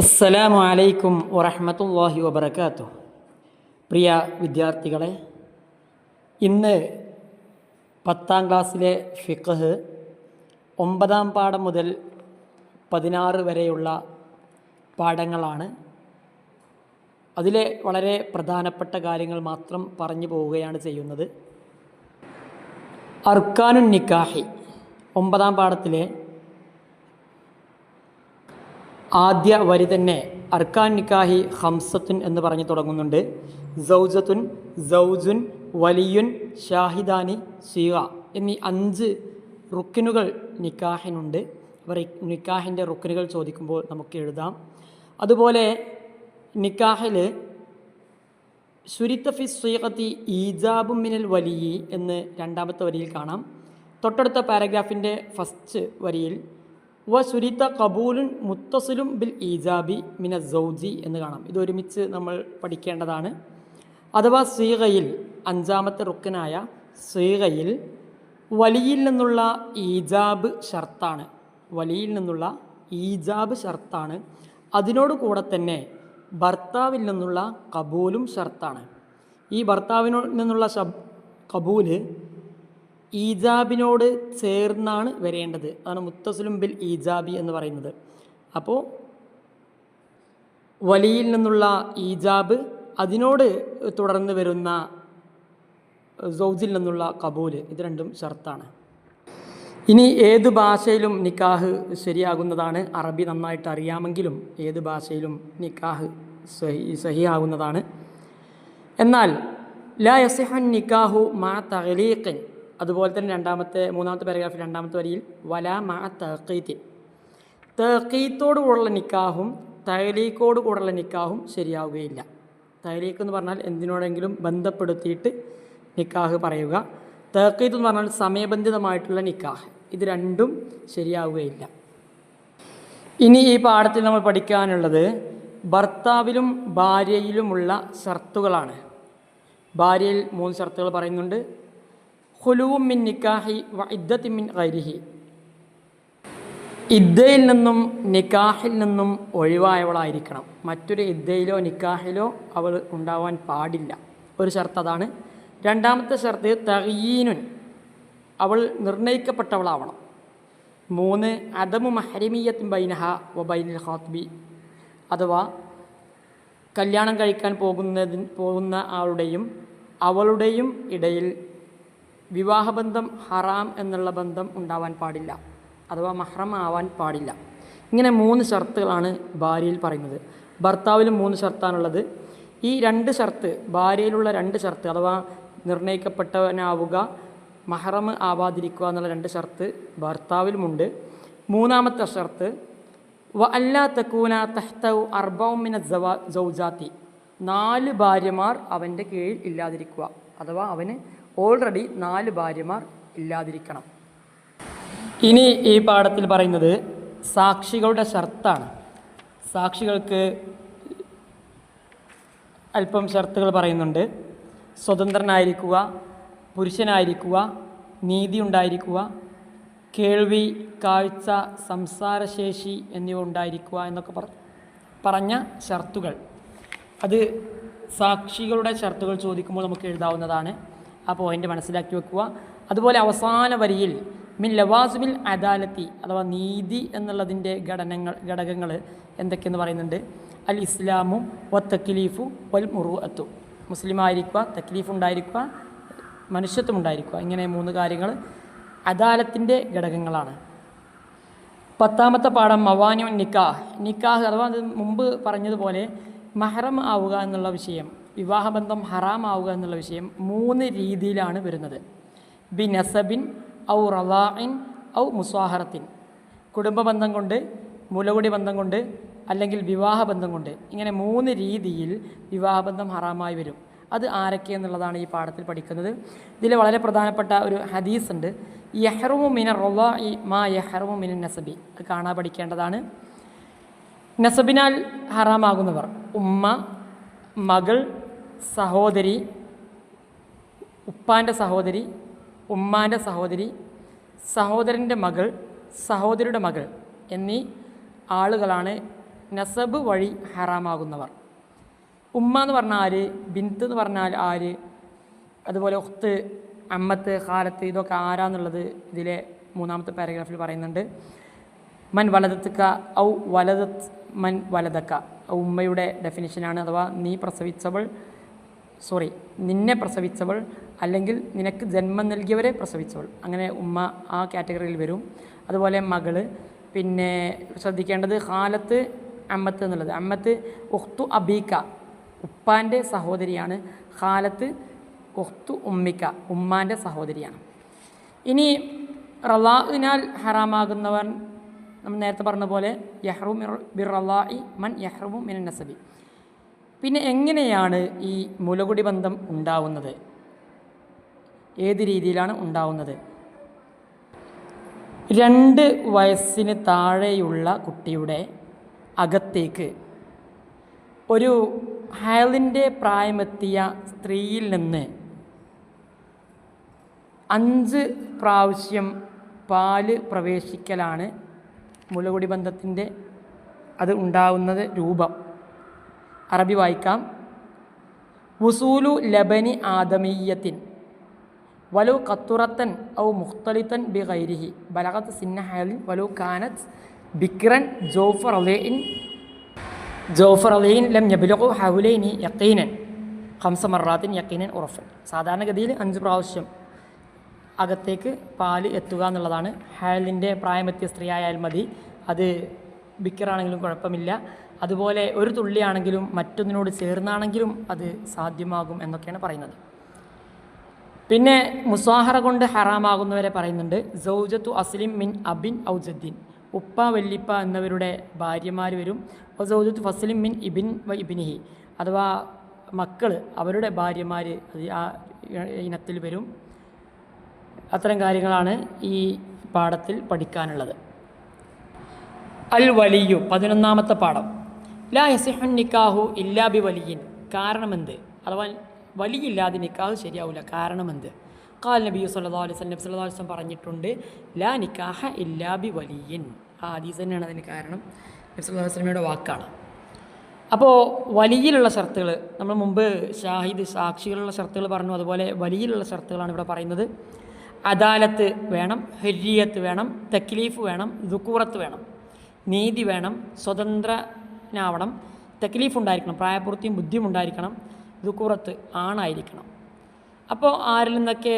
അസ്സലാമു അലൈക്കും വറഹമത്തല്ലാഹി വബർക്കാത്തു പ്രിയ വിദ്യാർത്ഥികളെ ഇന്ന് പത്താം ക്ലാസ്സിലെ ഫിഖ് ഒമ്പതാം പാഠം മുതൽ പതിനാറ് വരെയുള്ള പാഠങ്ങളാണ്. അതിലെ വളരെ പ്രധാനപ്പെട്ട കാര്യങ്ങൾ മാത്രം പറഞ്ഞു പോവുകയാണ് ചെയ്യുന്നത്. അർക്കാനുൻ നിക്കാഹി ഒമ്പതാം പാഠത്തിലെ ആദ്യ വരി തന്നെ അർക്കാൻ നിക്കാഹി ഹംസത്തുൻ എന്ന് പറഞ്ഞു തുടങ്ങുന്നുണ്ട്. സൗജത്തുൻ സൗജുൻ വലിയുൻ ഷാഹിദാനി സീവ എന്നീ അഞ്ച് റുക്കിനുകൾ നിക്കാഹിനുണ്ട്. അവർ നിക്കാഹിന്റെ റുക്കിനുകൾ ചോദിക്കുമ്പോൾ നമുക്ക് എഴുതാം. അതുപോലെ നിക്കാഹിൽ സുരിത്തഫി സ്വീഖത്തി ഈജാബു മിനൽ വലിയ എന്ന് രണ്ടാമത്തെ വരിയിൽ കാണാം. തൊട്ടടുത്ത പാരഗ്രാഫിന്റെ ഫസ്റ്റ് വരിയിൽ വ കബൂലുൻ മുത്തസിലും ബിൽ ഈജാബി മിന സൗജി എന്ന് കാണാം. ഇത് ഒരുമിച്ച് നമ്മൾ പഠിക്കേണ്ടതാണ്. അഥവാ സീകയിൽ അഞ്ചാമത്തെ റുക്കനായ സീകയിൽ വലിയിൽ നിന്നുള്ള ഈജാബ് ഷർത്താണ്. വലിയിൽ നിന്നുള്ള ഈജാബ് ഷർത്താണ്. അതിനോട് കൂടെ തന്നെ ഭർത്താവിൽ നിന്നുള്ള കബൂലും ഷർത്താണ്. ഈ ഭർത്താവിനോട് നിന്നുള്ള ശബ് കബൂൽ ഈജാബിനോട് ചേർന്നാണ് വരേണ്ടത്. അതാണ് മുത്തസ്ലും ബിൽ ഈജാബി എന്ന് പറയുന്നത്. അപ്പോൾ വലിയിൽ നിന്നുള്ള ഈജാബ് അതിനോട് തുടർന്ന് വരുന്ന സൗജിൽ നിന്നുള്ള കബൂൽ ഇത് രണ്ടും ഷർത്താണ്. ഇനി ഏത് ഭാഷയിലും നിക്കാഹ് ശരിയാകുന്നതാണ്. അറബി നന്നായിട്ട് അറിയാമെങ്കിലും ഏത് ഭാഷയിലും നിക്കാഹ് സഹി സഹിയാകുന്നതാണ്. എന്നാൽ ലാ യസിഹൻ നിക്കാഹു മാ തഹലീഖൻ അതുപോലെ തന്നെ രണ്ടാമത്തെ മൂന്നാമത്തെ പാരഗ്രാഫിൽ രണ്ടാമത്തെ വരിയിൽ വല മാ തഹീത്തിൻ തഹീത്തോടു നിക്കാഹും തഹലീക്കോട് കൂടെയുള്ള നിക്കാഹും ശരിയാവുകയില്ല. തഹലീക്ക് എന്ന് പറഞ്ഞാൽ എന്തിനോടെങ്കിലും ബന്ധപ്പെടുത്തിയിട്ട് നിക്കാഹ് പറയുക. തഹീത്ത് എന്ന് പറഞ്ഞാൽ സമയബന്ധിതമായിട്ടുള്ള നിക്കാഹ്. ഇത് രണ്ടും ശരിയാവുകയില്ല. ഇനി ഈ പാഠത്തിൽ നമ്മൾ പഠിക്കാനുള്ളത് ഭർത്താവിലും ഭാര്യയിലുമുള്ള ഷർത്തുകളാണ്. ഭാര്യയിൽ മൂന്ന് ഷർത്തുകൾ പറയുന്നുണ്ട്. ഹുലുവും മിൻ നിക്കാഹി വ ഇദ്ദത്തി മിൻ ഗൈരിഹി. ഇദ്ദയിൽ നിന്നും നിക്കാഹിൽ നിന്നും ഒഴിവായവളായിരിക്കണം. മറ്റൊരു ഇദ്ദയിലോ നിക്കാഹിലോ അവൾ ഉണ്ടാവാൻ പാടില്ല. ഒരു ഷർത്ത് അതാണ്. രണ്ടാമത്തെ ഷർത്ത് തഹീനുൻ അവൾ നിർണയിക്കപ്പെട്ടവളാവണം. മൂന്ന് അദമു മഹരിമീയത്തിൻ ബൈനഹ വ ബൈനിൽ ഹാത്ബി അഥവാ കല്യാണം കഴിക്കാൻ പോകുന്നതിന് പോകുന്ന ആളുടെയും അവളുടെയും ഇടയിൽ വിവാഹബന്ധം ഹറാം എന്നുള്ള ബന്ധം ഉണ്ടാവാൻ പാടില്ല അഥവാ മഹ്റം ആവാൻ പാടില്ല. ഇങ്ങനെ മൂന്ന് ഷർത്തുകളാണ് ഭാര്യയിൽ പറയുന്നത്. ഭർത്താവിലും മൂന്ന് ഷർത്താണുള്ളത്. ഈ രണ്ട് ഷർത്ത് ഭാര്യയിലുള്ള രണ്ട് ഷർത്ത് അഥവാ നിർണയിക്കപ്പെട്ടവനാവുക മഹറം ആവാതിരിക്കുക എന്നുള്ള രണ്ട് ഷർത്ത് ഭർത്താവിലുമുണ്ട്. മൂന്നാമത്തെ ഷർത്ത് വ അല്ലാ തക്കൂന തഹ്തവ് അർബൗമിന ജവാ ജൗജാത്തി നാല് ഭാര്യമാർ അവന്റെ കീഴിൽ ഇല്ലാതിരിക്കുക. അഥവാ അവന് ഓൾറെഡി നാല് ഭാര്യമാർ ഇല്ലാതിരിക്കണം. ഇനി ഈ പാഠത്തിൽ പറയുന്നത് സാക്ഷികളുടെ ഷർത്താണ്. സാക്ഷികൾക്ക് അല്പം ഷർത്തുകൾ പറയുന്നുണ്ട്. സ്വതന്ത്രനായിരിക്കുക പുരുഷനായിരിക്കുക നീതി ഉണ്ടായിരിക്കുക കേൾവി കാഴ്ച സംസാരശേഷി എന്നിവ ഉണ്ടായിരിക്കുക എന്നൊക്കെ പറ പറഞ്ഞ ഷർത്തുകൾ. അത് സാക്ഷികളുടെ ഷർത്തുകൾ ചോദിക്കുമ്പോൾ നമുക്ക് എഴുതാവുന്നതാണ്. ആ പോയിന്റ് മനസ്സിലാക്കി വെക്കുക. അതുപോലെ അവസാന വരിയിൽ മിൻ ലവാസുമിൽ അദാലത്തി അഥവാ നീതി എന്നുള്ളതിന്റെ ഘടനങ്ങൾ ഘടകങ്ങൾ എന്തൊക്കെയെന്ന് പറയുന്നുണ്ട്? അൽ ഇസ്ലാമു വ തക്ലീഫു വൽ അത്തു മുസ്ലിമായിരിക്കുക തക്ലീഫ് ഉണ്ടായിരിക്കുക മനുഷ്യത്വം ഉണ്ടായിരിക്കുക. ഇങ്ങനെ മൂന്ന് കാര്യങ്ങൾ അദാലത്തിന്റെ ഘടകങ്ങളാണ്. പത്താമത്തെ പാഠം മവാനു നിക്കാഹ്. നിക്കാഹ് അഥവാ അത് മുമ്പ് പറഞ്ഞതുപോലെ മഹറം ആവുക എന്നുള്ള വിഷയം. വിവാഹബന്ധം ഹറാമാവുക എന്നുള്ള വിഷയം മൂന്ന് രീതിയിലാണ് വരുന്നത്. ബി നസബിൻ ഔ റലാഇൻ ഔ മുസ്വാഹറത്തിൻ. കുടുംബബന്ധം കൊണ്ട് മുലകുടി ബന്ധം കൊണ്ട് അല്ലെങ്കിൽ വിവാഹബന്ധം കൊണ്ട്. ഇങ്ങനെ മൂന്ന് രീതിയിൽ വിവാഹബന്ധം ഹറാമായി വരും. അത് ആരൊക്കെ എന്നുള്ളതാണ് ഈ പാഠത്തിൽ പഠിക്കുന്നത്. ഇതിൽ വളരെ പ്രധാനപ്പെട്ട ഒരു ഹദീസ് ഉണ്ട് യഹ്റുമു മിന റൊല ഇ മാ യഹ്റുമു മിന നസബി. അത് കാണാൻ പഠിക്കേണ്ടതാണ്. നസബിനാൽ ഹറാമാകുന്നവർ. ഉമ്മ മകൾ സഹോദരി ഉപ്പാന്റെ സഹോദരി ഉമ്മാന്റെ സഹോദരി സഹോദരന്റെ മകൾ സഹോദരിയുടെ മകൾ എന്നീ ആളുകളാണ് നസബ് വഴി ഹറാമാകുന്നവർ. ഉമ്മ എന്ന് പറഞ്ഞാൽ ആര്? ബിന്ത് എന്ന് പറഞ്ഞാൽ ആര്? അതുപോലെ ഒത്ത് അമ്മത്ത് ഖാലത്ത് ഇതൊക്കെ ആരാന്നുള്ളത് ഇതിലെ മൂന്നാമത്തെ പാരഗ്രാഫിൽ പറയുന്നുണ്ട്. മൻ വലതത്തുക്ക ഔ വലതത്ത് മൻ വലതക്ക ഉമ്മയുടെ ഡെഫിനിഷനാണ് അഥവാ നീ പ്രസവിച്ചവൾ സോറി നിന്നെ പ്രസവിച്ചവൾ അല്ലെങ്കിൽ നിനക്ക് ജന്മം നൽകിയവരെ പ്രസവിച്ചവൾ. അങ്ങനെ ഉമ്മ ആ കാറ്റഗറിയിൽ വരും. അതുപോലെ മകൾ പിന്നെ ശ്രദ്ധിക്കേണ്ടത് ഹാലത്ത് അമ്മത്ത് എന്നുള്ളത്. അമ്മത്ത് ഉഖ്തു അബീക്ക ഉപ്പാന്റെ സഹോദരിയാണ്. ഹാലത്ത് ഉഖ്തു ഉമ്മിക്ക ഉമ്മാന്റെ സഹോദരിയാണ്. ഇനി റലാഇനാൽ ഹറാമാകുന്നവൻ നമ്മൾ നേരത്തെ പറഞ്ഞ പോലെ യഹ്റു ബിർ റലാഇ മൻ യഹ്റുമു മിനൻ നസബി. പിന്നെ എങ്ങനെയാണ് ഈ മുലകുടി ബന്ധം ഉണ്ടാവുന്നത്? ഏത് രീതിയിലാണ് ഉണ്ടാവുന്നത്? രണ്ട് വയസ്സിന് താഴെയുള്ള കുട്ടിയുടെ അകത്തേക്ക് ഒരു ഹയലിന്റെ പ്രായമെത്തിയ സ്ത്രീയിൽ നിന്ന് അഞ്ച് പ്രാവശ്യം പാൽ പ്രവേശിക്കലാണ് മുലകുടി ബന്ധത്തിന്റെ അത് ഉണ്ടാവുന്നത് രൂപം. അറബി വായിക്കാം. വുസൂലു ലബനി ആദമീയത്തിൻ വലു കത്തുറത്തൻ ഔ മുഖ്തലിത്തൻ ബി ഗൈരിഹി ബലഗത്ത് സിന്നഹലിൻ വലു കാനത്ത് ബിക്രൻ ജോഫർ അലൈൻ ജോഫർ അലൈൻ ലം യബിലു ഹൗലൈനി യക്കീനൻ ഹംസ മറാത്തിൻ യക്കീനൻ ഉറഫൻ. സാധാരണഗതിയിൽ അഞ്ച് പ്രാവശ്യം അകത്തേക്ക് പാൽ എത്തുക എന്നുള്ളതാണ്. ഹയലിന്റെ പ്രായമെത്തിയ സ്ത്രീ ആയാൽ മതി. അത് ബിക്കറാണെങ്കിലും കുഴപ്പമില്ല. അതുപോലെ ഒരു തുള്ളിയാണെങ്കിലും മറ്റൊന്നിനോട് ചേർന്നാണെങ്കിലും അത് സാധ്യമാകും എന്നൊക്കെയാണ് പറയുന്നത്. പിന്നെ മുസാഹറ കൊണ്ട് ഹറാമാകുന്നവരെ പറയുന്നുണ്ട് സൗജത്തു അസ്ലിം മിൻ അബിൻ ഔജദ്ദീൻ. ജദ്ദിൻ ഉപ്പ വല്ലിപ്പ എന്നവരുടെ ഭാര്യമാർ വരും. സൗജത്തു ഫസ്ലിം മിൻ ഇബിൻ വ ഇബിനിഹി. അഥവാ മക്കൾ അവരുടെ ഭാര്യമാർ ആ ഇനത്തിൽ വരും. അത്തരം കാര്യങ്ങളാണ് ഈ പാഠത്തിൽ പഠിക്കാനുള്ളത്. അൽ വലിയു പതിനൊന്നാമത്തെ പാഠം. ലാ യസിഹുൻ നിക്കാഹു ഇല്ലാ ബി വലിയിൻ കാരണമെന്ത്? അഥവാ വലിയില്ലാതെ നിക്കാഹ് ശരിയാവില്ല കാരണമെന്ത്? കാൽ നബി സല്ലാ അലൈഹി നബി സല്ലാ വസ്ലം പറഞ്ഞിട്ടുണ്ട് ലാ നിക്കാഹ ഇല്ലാ ബി വലിയിൻ ആ ഹദീസ് തന്നെയാണ് അതിന് കാരണം. നബി സല്ലാ വസ്ലമയുടെ വാക്കാണ്. അപ്പോൾ വലിയിലുള്ള ഷർത്തുകൾ നമ്മൾ മുമ്പ് ഷാഹിദ് സാക്ഷികളുള്ള ഷർത്തുകൾ പറഞ്ഞു അതുപോലെ വലിയിലുള്ള ഷർത്തുകളാണ് ഇവിടെ പറയുന്നത്. അദാലത്ത് വേണം ഹരിയത്ത് വേണം തക്ലീഫ് വേണം ദുക്കൂറത്ത് വേണം നീതി വേണം സ്വതന്ത്രനാവണം തക്ലീഫ് ഉണ്ടായിരിക്കണം പ്രായപൂർത്തിയും ബുദ്ധിയും ഉണ്ടായിരിക്കണം ആണായിരിക്കണം. അപ്പോൾ ആരിൽ നിന്നൊക്കെ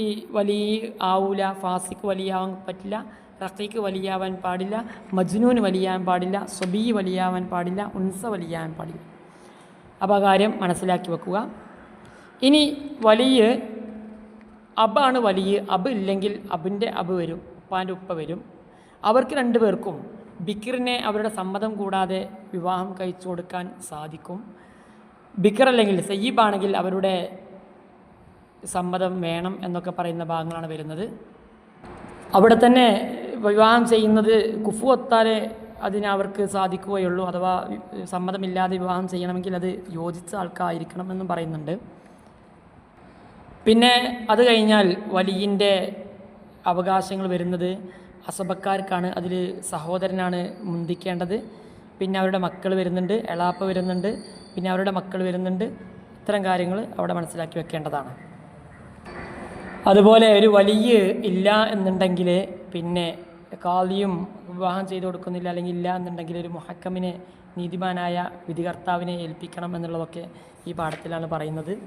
ഈ വലിയ ആവൂല ഫാസിക്ക് വലിയാവാൻ പറ്റില്ല റഖീക്ക് വലിയാവാൻ പാടില്ല മജ്നൂന് വലിയാവാൻ പാടില്ല സ്വബീ വലിയാവാൻ പാടില്ല ഉൻസ വലിയാവാൻ പാടില്ല. അപ്പോൾ കാര്യം മനസ്സിലാക്കി വെക്കുക. ഇനി വലിയ അബാണ് വലിയ അബ് ഇല്ലെങ്കിൽ അബിന്റെ അബ് വരും ഉപ്പാന്റെ ഉപ്പ വരും. അവർക്ക് രണ്ടു പേർക്കും ബിക്കിറിനെ അവരുടെ സമ്മതം കൂടാതെ വിവാഹം കഴിച്ചു കൊടുക്കാൻ സാധിക്കും. ബിക്കർ അല്ലെങ്കിൽ സയ്യീബാണെങ്കിൽ അവരുടെ സമ്മതം വേണം എന്നൊക്കെ പറയുന്ന ഭാഗങ്ങളാണ് വരുന്നത്. അവിടെ തന്നെ വിവാഹം ചെയ്യുന്നത് കുഫു ഒത്താലെ അതിന് അവർക്ക് സാധിക്കുകയുള്ളൂ. അഥവാ സമ്മതമില്ലാതെ വിവാഹം ചെയ്യണമെങ്കിൽ അത് യോജിച്ച ആൾക്കായിരിക്കണം എന്നും പറയുന്നുണ്ട്. പിന്നെ അത് കഴിഞ്ഞാൽ വലിയിന്റെ അവകാശങ്ങൾ വരുന്നത് അസബക്കാർക്കാണ് അതിൽ സഹോദരനാണ് മുന്തിക്കേണ്ടത്. പിന്നെ അവരുടെ മക്കൾ വരുന്നുണ്ട് എളാപ്പ വരുന്നുണ്ട് പിന്നെ അവരുടെ മക്കൾ വരുന്നുണ്ട്. ഇത്തരം കാര്യങ്ങൾ അവിടെ മനസ്സിലാക്കി വെക്കേണ്ടതാണ്. അതുപോലെ ഒരു വലിയ ഇല്ല എന്നുണ്ടെങ്കിൽ പിന്നെ കാളിയും വിവാഹം ചെയ്തു കൊടുക്കുന്നില്ല അല്ലെങ്കിൽ ഇല്ല എന്നുണ്ടെങ്കിൽ ഒരു മുഹക്കമിനെ നീതിമാനായ വിധികർത്താവിനെ ഏൽപ്പിക്കണം എന്നുള്ളതൊക്കെ ഈ പാഠത്തിലാണ് പറയുന്നത്.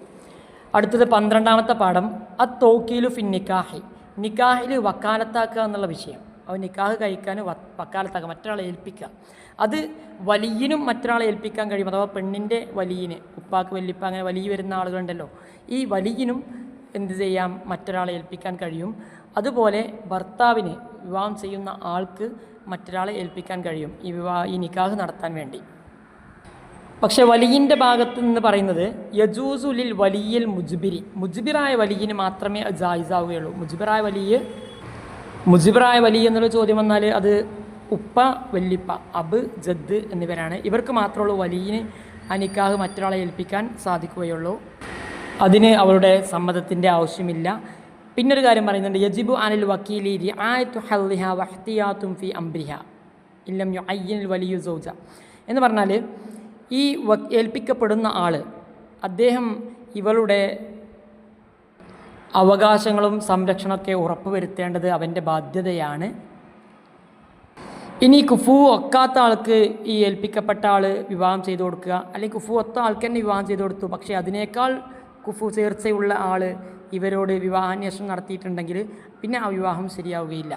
അടുത്തത് പന്ത്രണ്ടാമത്തെ പാഠം അ തോക്കീലു ഫിൻ നിക്കാഹി. നിക്കാഹിൽ വക്കാലത്താക്കുക എന്നുള്ള വിഷയം. അവൻ നിക്കാഹ് കഴിക്കാൻ വക്കാലത്താക്കുക മറ്റൊരാളെ ഏൽപ്പിക്കുക. അത് വലിയനും മറ്റൊരാളെ ഏൽപ്പിക്കാൻ കഴിയും. അഥവാ പെണ്ണിന്റെ വലിയന് ഉപ്പാക്ക് വല്യപ്പ അങ്ങനെ വലിയ വരുന്ന ആളുകളുണ്ടല്ലോ. ഈ വലിയനും എന്ത് ചെയ്യാം? മറ്റൊരാളെ ഏൽപ്പിക്കാൻ കഴിയും. അതുപോലെ ഭർത്താവിന് വിവാഹം ചെയ്യുന്ന ആൾക്ക് മറ്റൊരാളെ ഏൽപ്പിക്കാൻ കഴിയും. ഈ വിവാഹ ഈ നിക്കാഹ് നടത്താൻ വേണ്ടി. പക്ഷെ വലിയിന്റെ ഭാഗത്ത് നിന്ന് പറയുന്നത് യജൂസുലിൽ വലിയൽ മുജ്ബിരി. മുജ്ബിറായ വലിയന് മാത്രമേ ജായിസാവുകയുള്ളൂ. മുജ്ബിറായ വലിയ മുജുബിറായ വലിയ എന്നൊരു ചോദ്യം വന്നാൽ അത് ഉപ്പ വല്ലിപ്പ അബ് ജദ് എന്നിവരാണ്. ഇവർക്ക് മാത്രമുള്ളൂ വലിയന് ആ നിക്കാഹ് മറ്റൊരാളെ ഏൽപ്പിക്കാൻ സാധിക്കുകയുള്ളൂ. അതിന് അവരുടെ സമ്മതത്തിന്റെ ആവശ്യമില്ല. പിന്നൊരു കാര്യം പറയുന്നുണ്ട്. യജിബു അനിൽ വക്കീലി റിആയത്തു ഹല്ലിഹ വഹ്തിയാത്തും ഫി അംബ്രിഹ. ഇല്ലം യു അയ്യനിൽ വലിയ സൗജ. എന്ന് പറഞ്ഞാൽ ഈ ഏൽപ്പിക്കപ്പെടുന്ന ആൾ അദ്ദേഹം ഇവളുടെ അവകാശങ്ങളും സംരക്ഷണമൊക്കെ ഉറപ്പുവരുത്തേണ്ടത് അവന്റെ ബാധ്യതയാണ്. ഇനി കുഫു ഒക്കാത്ത ആൾക്ക് ഈ ഏൽപ്പിക്കപ്പെട്ട ആൾ വിവാഹം ചെയ്തു കൊടുക്കുക. അല്ലെങ്കിൽ കുഫു ഒത്ത ആൾക്ക് തന്നെ വിവാഹം ചെയ്തു കൊടുത്തു. പക്ഷേ അതിനേക്കാൾ കുഫു ചേർച്ചയുള്ള ആൾ ഇവരോട് വിവാഹാന്വേഷണം നടത്തിയിട്ടുണ്ടെങ്കിൽ പിന്നെ ആ വിവാഹം ശരിയാവുകയില്ല.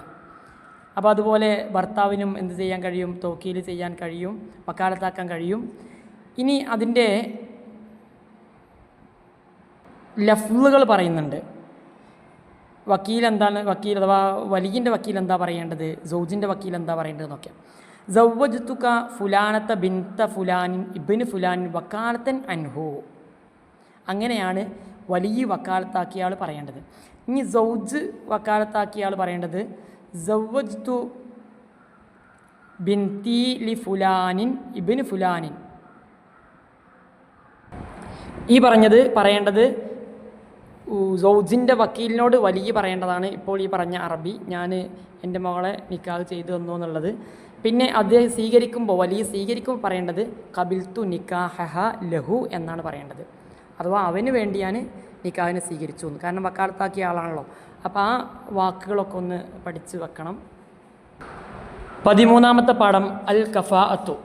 അപ്പോൾ അതുപോലെ ഭർത്താവിനും എന്ത് ചെയ്യാൻ കഴിയും? തോക്കീൽ ചെയ്യാൻ കഴിയും. വക്കാലത്താക്കാൻ കഴിയും. ഇനി അതിന്റെ ലഫ്ലുകൾ പറയുന്നുണ്ട്. വക്കീൽ എന്താണ് വക്കീൽ അഥവാ വലിയന്റെ വക്കീൽ എന്താ പറയേണ്ടത്? സൗജിന്റെ വക്കീൽ എന്താ പറയേണ്ടത് പറയേണ്ടതെന്നൊക്കെ സൗവജുത്തുക ഫുലാനത്ത ബിൻത്ത ഫുലാനിൻ ഇബിന് ഫുലാനിൻ വക്കാലത്തൻ അൻഹു. അങ്ങനെയാണ് വലിയ വക്കാലത്താക്കിയ ആൾ പറയേണ്ടത്. ഇനി സൗജ് വക്കാലത്താക്കിയ ആൾ പറയേണ്ടത് സൗവജ്തു ബിൻതി ലി ഫുലാനിൻ ഇബിന് ഫുലാനിൻ. ഈ പറഞ്ഞത് പറയേണ്ടത് സൗജിന്റെ വക്കീലിനോട് വലിയ പറയേണ്ടതാണ് ഇപ്പോൾ ഈ പറഞ്ഞ അറബി. ഞാൻ എന്റെ മകളെ നിക്കാഹ് ചെയ്തു തന്നു എന്നുള്ളത്. പിന്നെ അദ്ദേഹം സ്വീകരിക്കുമ്പോൾ വലിയ സ്വീകരിക്കുമ്പോൾ പറയേണ്ടത് കബിൽത്തു നിക്കാഹ ലഹു എന്നാണ് പറയേണ്ടത്. അഥവാ അവന് വേണ്ടി ഞാൻ നിക്കാഹിനെ സ്വീകരിച്ചു എന്ന്. കാരണം വക്കാലത്താക്കിയ ആളാണല്ലോ. അപ്പോൾ ആ വാക്കുകളൊക്കെ ഒന്ന് പഠിച്ച് വെക്കണം. പതിമൂന്നാമത്തെ പാഠം അൽ കഫാ അത്തു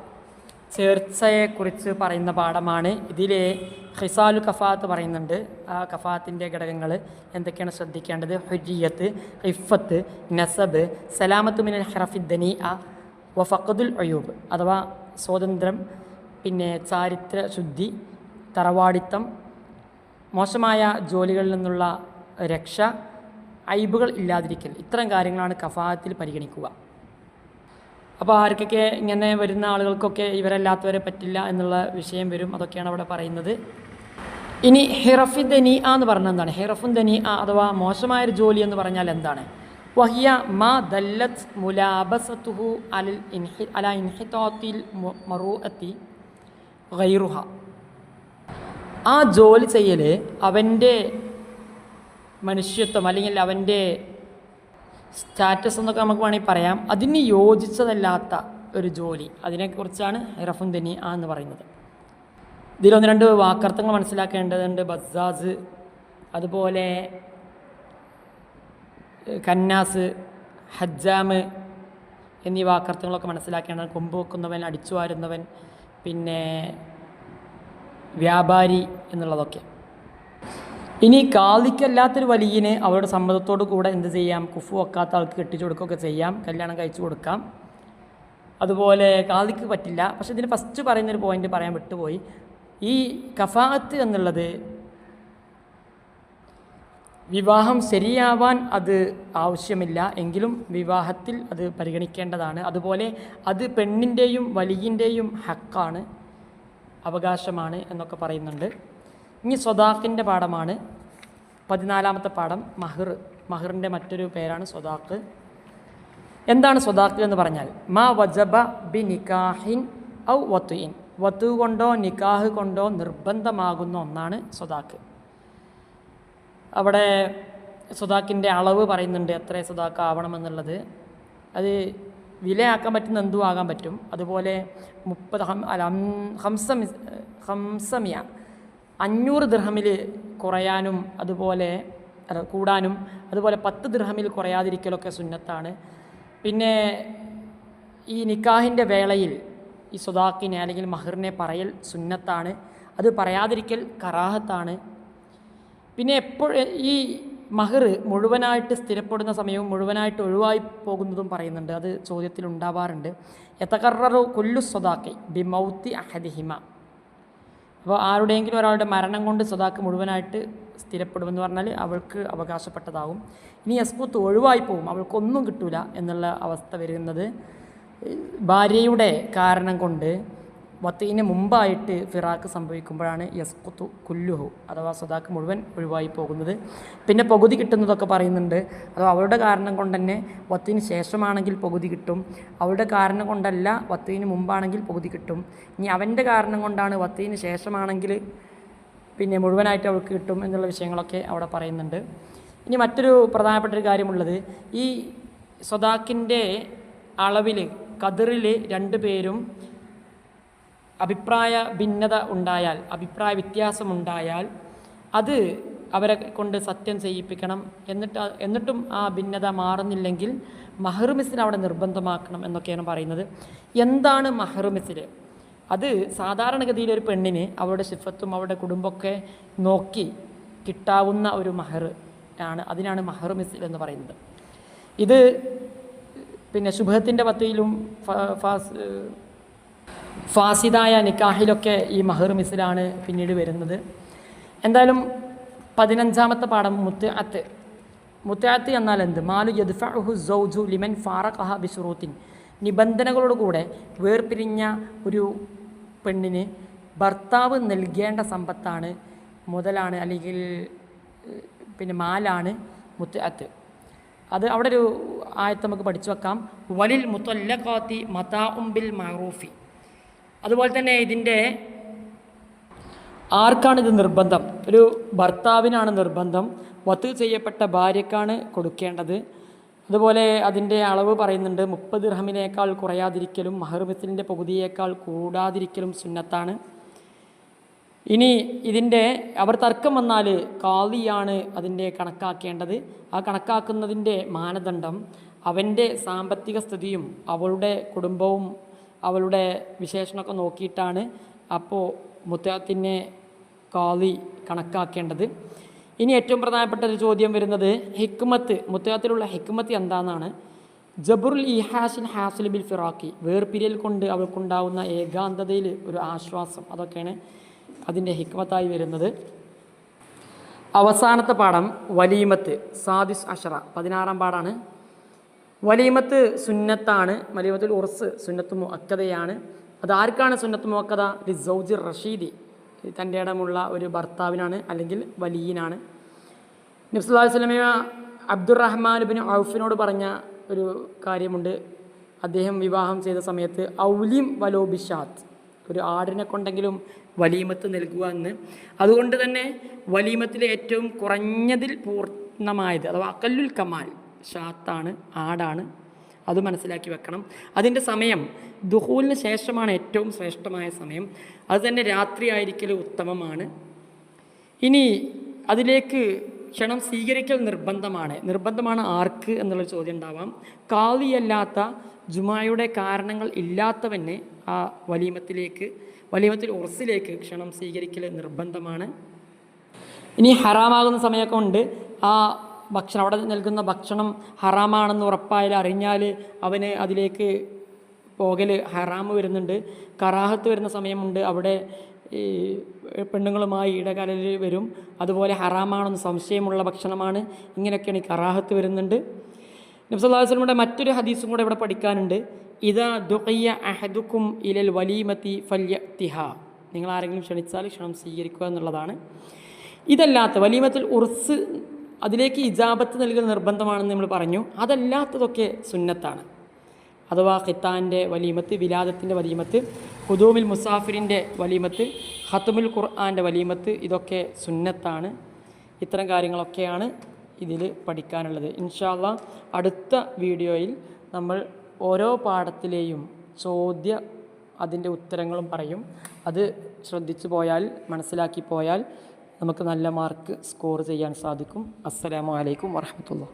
ചേർച്ചയെക്കുറിച്ച് പറയുന്ന പാഠമാണ്. ഇതിൽ ഹിസാലു കഫാത്ത് പറയുന്നുണ്ട്. ആ കഫാത്തിന്റെ ഘടകങ്ങൾ എന്തൊക്കെയാണ് ശ്രദ്ധിക്കേണ്ടത്? ഹുജിയത്ത് ഹിഫത്ത് നസബ് സലാമത്ത് മിനൽ ഹറഫിദ്ദനി അ വഫഖദുൽ അയൂബ് അഥവാ സ്വാതന്ത്ര്യം പിന്നെ ചാരിത്ര ശുദ്ധി തറവാടിത്തം മോശമായ ജോലികളിൽ നിന്നുള്ള രക്ഷ ഐബുകൾ ഇല്ലാതിരിക്കൽ. ഇത്തരം കാര്യങ്ങളാണ് കഫാത്തിൽ പരിഗണിക്കുക. അപ്പോൾ ആർക്കൊക്കെ ഇങ്ങനെ വരുന്ന ആളുകൾക്കൊക്കെ ഇവരല്ലാത്തവരെ പറ്റില്ല എന്നുള്ള വിഷയം വരും. അതൊക്കെയാണ് അവിടെ പറയുന്നത്. ഇനി ഹിറഫി ദനി ആ എന്ന് പറഞ്ഞാൽ എന്താണ്? ഹിറഫുൻ ദനി ആ അഥവാ മോശമായൊരു ജോലി എന്ന് പറഞ്ഞാൽ എന്താണ്? വഹിയ മാ ദല്ലത്ത് മുലാബസത്തുഹു അലിൽ ഇൻഹി അല ഇൻഹിത്തോത്തിൽ മറൂഅത്തി ഗൈറുഹ. ആ ജോലി ചെയ്യൽ അവന്റെ മനുഷ്യത്വം അല്ലെങ്കിൽ അവന്റെ സ്റ്റാറ്റസ് എന്നൊക്കെ നമുക്ക് വേണമെങ്കിൽ പറയാം. അതിന് യോജിച്ചതല്ലാത്ത ഒരു ജോലി. അതിനെക്കുറിച്ചാണ് റഫും ദനി ആ എന്ന് പറയുന്നത്. ഇതിലൊന്ന് രണ്ട് വാക്കർത്ഥങ്ങൾ മനസ്സിലാക്കേണ്ടതുണ്ട്. ബസാസ് അതുപോലെ കന്നാസ് ഹജ്ജാമ് എന്നീ വാക്കർത്ഥങ്ങളൊക്കെ മനസ്സിലാക്കേണ്ടത്. കൊമ്പ് വെക്കുന്നവൻ അടിച്ചു വാരുന്നവൻ പിന്നെ വ്യാപാരി എന്നുള്ളതൊക്കെ. ഇനി കാതിക്കല്ലാത്തൊരു വലിയനെ അവരുടെ സമ്മതത്തോടു കൂടെ എന്ത് ചെയ്യാം? കുഫു വെക്കാത്ത ആൾക്ക് കെട്ടിച്ചു കൊടുക്കുകയൊക്കെ ചെയ്യാം. കല്യാണം കഴിച്ചു കൊടുക്കാം. അതുപോലെ കാതിക്ക് പറ്റില്ല. പക്ഷേ ഇതിന് ഫസ്റ്റ് പറയുന്നൊരു പോയിന്റ് പറയാൻ വിട്ടുപോയി. ഈ കഫാത്ത് എന്നുള്ളത് വിവാഹം ശരിയാവാൻ അത് ആവശ്യമില്ല. എങ്കിലും വിവാഹത്തിൽ അത് പരിഗണിക്കേണ്ടതാണ്. അതുപോലെ അത് പെണ്ണിന്റെയും വലിയന്റെയും ഹക്കാണ് അവകാശമാണ് എന്നൊക്കെ പറയുന്നുണ്ട്. ഇനി സ്വദാഖിന്റെ പാഠമാണ്. പതിനാലാമത്തെ പാഠം മഹിർ. മഹിറിന്റെ മറ്റൊരു പേരാണ് സ്വദാഖ്. എന്താണ് സ്വദാഖ് എന്ന് പറഞ്ഞാൽ? മാ വജബ ബി നിക്കാഹിൻ ഔ വത്തുയിൻ വത്തു കൊണ്ടോ നിക്കാഹ് കൊണ്ടോ നിർബന്ധമാകുന്ന ഒന്നാണ് സ്വദാഖ്. അവിടെ സ്വദാക്കിന്റെ അളവ് പറയുന്നുണ്ട് എത്ര സ്വദാക്ക് ആവണമെന്നുള്ളത്. അത് വിലയാക്കാൻ പറ്റുന്ന എന്തും ആകാൻ പറ്റും. അതുപോലെ മുപ്പത് ഹം അല്ല ഹംസം ഹംസമിയ. അഞ്ഞൂറ് ദൃഹമിൽ കുറയാനും അതുപോലെ കൂടാനും അതുപോലെ പത്ത് ദൃഹമിൽ കുറയാതിരിക്കലൊക്കെ സുന്നത്താണ്. പിന്നെ ഈ നിക്കാഹിന്റെ വേളയിൽ ഈ സ്വദാക്കിനെ അല്ലെങ്കിൽ മഹറിനെ പറയൽ സുന്നത്താണ്. അത് പറയാതിരിക്കൽ കറാഹത്താണ്. പിന്നെ എപ്പോഴും ഈ മഹർ മുഴുവനായിട്ട് സ്ഥിരപ്പെടുന്ന സമയവും മുഴുവനായിട്ട് ഒഴിവായി പോകുന്നതും പറയുന്നുണ്ട്. അത് ചോദ്യത്തിൽ ഉണ്ടാവാറുണ്ട്. എത്തക്കറു കൊല്ലു ബി മൗത്തി അഹദിഹിമ. അപ്പോൾ ആരുടെയെങ്കിലും ഒരാളുടെ മരണം കൊണ്ട് സദാക്ക് മുഴുവനായിട്ട് സ്ഥിരപ്പെടുമെന്ന് പറഞ്ഞാൽ അവൾക്ക് അവകാശപ്പെട്ടതാവും ഇനി യസ്കുത്ത് ഒഴിവായി പോകും അവൾക്കൊന്നും കിട്ടൂല എന്നുള്ള അവസ്ഥ വരുന്നത് ഭാര്യയുടെ കാരണം കൊണ്ട്. വത്തീന് മുമ്പായിട്ട് ഫിറാക്ക് സംഭവിക്കുമ്പോഴാണ് യസ്കുത്തു കുല്ലുഹു അഥവാ സദാക്ക് മുഴുവൻ ഒഴിവായി പോകുന്നത്. പിന്നെ പകുതി കിട്ടുന്നതൊക്കെ പറയുന്നുണ്ട്. അഥവാ അവരുടെ കാരണം കൊണ്ട് തന്നെ വത്തിന് ശേഷമാണെങ്കിൽ പകുതി കിട്ടും. അവരുടെ കാരണം കൊണ്ടല്ല വത്തിന് മുമ്പാണെങ്കിൽ പകുതി കിട്ടും. ഇനി അവന്റെ കാരണം കൊണ്ടാണ് വത്തിന് ശേഷമാണെങ്കിൽ പിന്നെ മുഴുവനായിട്ട് അവൾക്ക് കിട്ടും എന്നുള്ള വിഷയങ്ങളൊക്കെ അവിടെ പറയുന്നുണ്ട്. ഇനി മറ്റൊരു പ്രധാനപ്പെട്ട ഒരു കാര്യമുള്ളത് ഈ സ്വദാക്കിന്റെ അളവിൽ കതിറിൽ രണ്ട് പേരും അഭിപ്രായ ഭിന്നത ഉണ്ടായാൽ അഭിപ്രായ വ്യത്യാസമുണ്ടായാൽ അത് അവരെ കൊണ്ട് സത്യം ചെയ്യിപ്പിക്കണം. എന്നിട്ട് എന്നിട്ടും ആ ഭിന്നത മാറുന്നില്ലെങ്കിൽ മഹറുമിസിൽ അവിടെ നിർബന്ധമാക്കണം എന്നൊക്കെയാണ് പറയുന്നത്. എന്താണ് മഹറുമിസിൽ അത് സാധാരണഗതിയിൽ ഒരു പെണ്ണിന് അവളുടെ ശിഫത്തും അവളുടെ കുടുംബമൊക്കെ നോക്കി കിട്ടാവുന്ന ഒരു മഹർ ആണ് അതിനാണ് മഹറുമിസിൽ എന്ന് പറയുന്നത്. ഇത് പിന്നെ ശുഭത്തിന്റെ പത്തിയിലും ഫാസ് ഫാസിദായ നിക്കാഹിലൊക്കെ ഈ മഹർ മിസിലാണ് പിന്നീട് വരുന്നത്. എന്തായാലും പതിനഞ്ചാമത്തെ പാഠം മുത്തഅത്ത്. മുത്തഅത്ത് എന്നാൽ എന്ത് മാലു യദ്ഫു സൗജു ലിമൻ ഫാറഖഹ ബിസുറൂത്തിൻ നിബന്ധനകളോടുകൂടെ വേർപിരിഞ്ഞ ഒരു പെണ്ണിന് ഭർത്താവ് നൽകേണ്ട സമ്പത്താണ് മുതലാണ് അല്ലെങ്കിൽ പിന്നെ മാലാണ് മുത്തഅത്ത്. അത് അവിടെ ഒരു ആയത്ത് നമുക്ക് പഠിച്ചു വെക്കാം. വലിൽ മുത്തല്ലഖാത്തി മതാ ഉംബിൽ മറൂഫി. അതുപോലെ തന്നെ ഇതിന്റെ ആർക്കാണ് ഇത് നിർബന്ധം? ഒരു ഭർത്താവിനാണ് നിർബന്ധം. വത്ത് ചെയ്യപ്പെട്ട ഭാര്യക്കാണ് കൊടുക്കേണ്ടത്. അതുപോലെ അതിന്റെ അളവ് പറയുന്നുണ്ട് മുപ്പത് റഹമിനേക്കാൾ കുറയാതിരിക്കലും മഹർമിസിലിന്റെ പകുതിയേക്കാൾ കൂടാതിരിക്കലും സുന്നത്താണ്. ഇനി ഇതിന്റെ അവർ തർക്കം വന്നാൽ കാളിയാണ് അതിന്റെ കണക്കാക്കേണ്ടത്. ആ കണക്കാക്കുന്നതിന്റെ മാനദണ്ഡം അവന്റെ സാമ്പത്തിക സ്ഥിതിയും അവളുടെ കുടുംബവും അവളുടെ വിശേഷണമൊക്കെ നോക്കിയിട്ടാണ് അപ്പോൾ മുത്തത്തിനെ കാളി കണക്കാക്കേണ്ടത്. ഇനി ഏറ്റവും പ്രധാനപ്പെട്ട ഒരു ചോദ്യം വരുന്നത് ഹിക്മത്ത് മുത്തത്തിലുള്ള ഹിക്മത്ത് എന്താണെന്നാണ്. ജബുറുൽ ഇഹാസിൻ ഹാസിൽ ബിൽ ഫിറാക്കി വേർപിരിയൽ കൊണ്ട് അവൾക്കുണ്ടാവുന്ന ഏകാന്തതയിൽ ഒരു ആശ്വാസം അതൊക്കെയാണ് അതിന്റെ ഹിക്മത്തായി വരുന്നത്. അവസാനത്തെ പാഠം വലീമത്ത് സാദിസ് അഷറ പതിനാറാം പാടാണ് വലീമത്ത് സുന്നത്താണ് വലീമത്തുൽ ഉറസ് സുന്നത്ത് മുഅക്കതയാണ് അത് ആർക്കാണ് സുന്നത്ത് മുഅക്കത ലി സൗജി റഷീദി. തന്റെ ഇടമുള്ള ഒരു ഭർത്താവിനാണ് അല്ലെങ്കിൽ വലിയനാണ്. നബ്സുല്ലാ വസ്ലമ അബ്ദുറഹ്മാൻ ബിൻ ഔഫിനോട് പറഞ്ഞ ഒരു കാര്യമുണ്ട്. അദ്ദേഹം വിവാഹം ചെയ്ത സമയത്ത് ഔലിം വലോബിഷാത്ത് ഒരു ആടിനെ കൊണ്ടെങ്കിലും വലീമത്ത് നൽകുക എന്ന്. അതുകൊണ്ട് തന്നെ വലീമത്തിലെ ഏറ്റവും കുറഞ്ഞതിൽ പൂർണമായത് അഥവാ അക്കല്ലുൽ കമാൽ. ഷാത്താണ് ആടാണ്. അത് മനസ്സിലാക്കി വെക്കണം. അതിന്റെ സമയം ദുഹൂലിന് ശേഷമാണ് ഏറ്റവും ശ്രേഷ്ഠമായ സമയം. അത് തന്നെ രാത്രി ആയിരിക്കൽ ഉത്തമമാണ്. ഇനി അതിലേക്ക് ക്ഷണം സ്വീകരിക്കൽ നിർബന്ധമാണ്. നിർബന്ധമാണ് ആർക്ക് എന്നുള്ള ചോദ്യം ഉണ്ടാവാം. കാവിയല്ലാത്ത ജുമായുടെ കാരണങ്ങൾ ഇല്ലാത്തവന് ആ വലീമത്തിലേക്ക് വലീമത്തിൽ ഉറസിലേക്ക് ക്ഷണം സ്വീകരിക്കൽ നിർബന്ധമാണ്. ഇനി ഹറാമാകുന്ന സമയമൊക്കെ ഉണ്ട്. ആ ഭക്ഷണം അവിടെ നൽകുന്ന ഭക്ഷണം ഹറാമാണെന്ന് ഉറപ്പായാൽ അറിഞ്ഞാൽ അവന് അതിലേക്ക് പോകൽ ഹറാമ് വരുന്നുണ്ട്. കറാഹത്ത് വരുന്ന സമയമുണ്ട്. അവിടെ ഈ പെണ്ണുങ്ങളുമായി ഇടകലൽ വരും. അതുപോലെ ഹറാമാണെന്ന് സംശയമുള്ള ഭക്ഷണമാണ്. ഇങ്ങനെയൊക്കെയാണ് ഈ കറാഹത്ത് വരുന്നുണ്ട്. നബ്സല്ലാസ്ലമിയുടെ മറ്റൊരു ഹദീസും കൂടെ ഇവിടെ പഠിക്കാനുണ്ട്. ഇതാ ദുഖയ്യ അഹദുക്കും ഇലൽ വലീമത്തി ഫല്യ തിഹ നിങ്ങൾ ആരെങ്കിലും ക്ഷണിച്ചാൽ ക്ഷണം സ്വീകരിക്കുക എന്നുള്ളതാണ്. ഇതല്ലാത്ത വലീമത്തിൽ ഉർസ് അതിലേക്ക് ഇജാബത്ത് നൽകൽ നിർബന്ധമാണെന്ന് നമ്മൾ പറഞ്ഞു. അതല്ലാത്തതൊക്കെ സുന്നത്താണ്. അഥവാ ഖിത്താന്റെ വലീമത്ത് വിലാദത്തിന്റെ വലീമത്ത് ഹുദൂമിൽ മുസാഫിറിന്റെ വലീമത്ത് ഹത്തുമുൽ ഖുർആാന്റെ വലീമത്ത് ഇതൊക്കെ സുന്നത്താണ്. ഇത്തരം കാര്യങ്ങളൊക്കെയാണ് ഇതിൽ പഠിക്കാനുള്ളത്. ഇൻഷാല്ല അടുത്ത വീഡിയോയിൽ നമ്മൾ ഓരോ പാഠത്തിലെയും ചോദ്യ അതിന്റെ ഉത്തരങ്ങളും പറയും. അത് ശ്രദ്ധിച്ചു പോയാൽ മനസ്സിലാക്കി പോയാൽ നമുക്ക് നല്ല മാർക്ക് സ്കോർ ചെയ്യാൻ സാധിക്കും. അസ്സലാമു അലൈക്കും വറഹമത്തുള്ള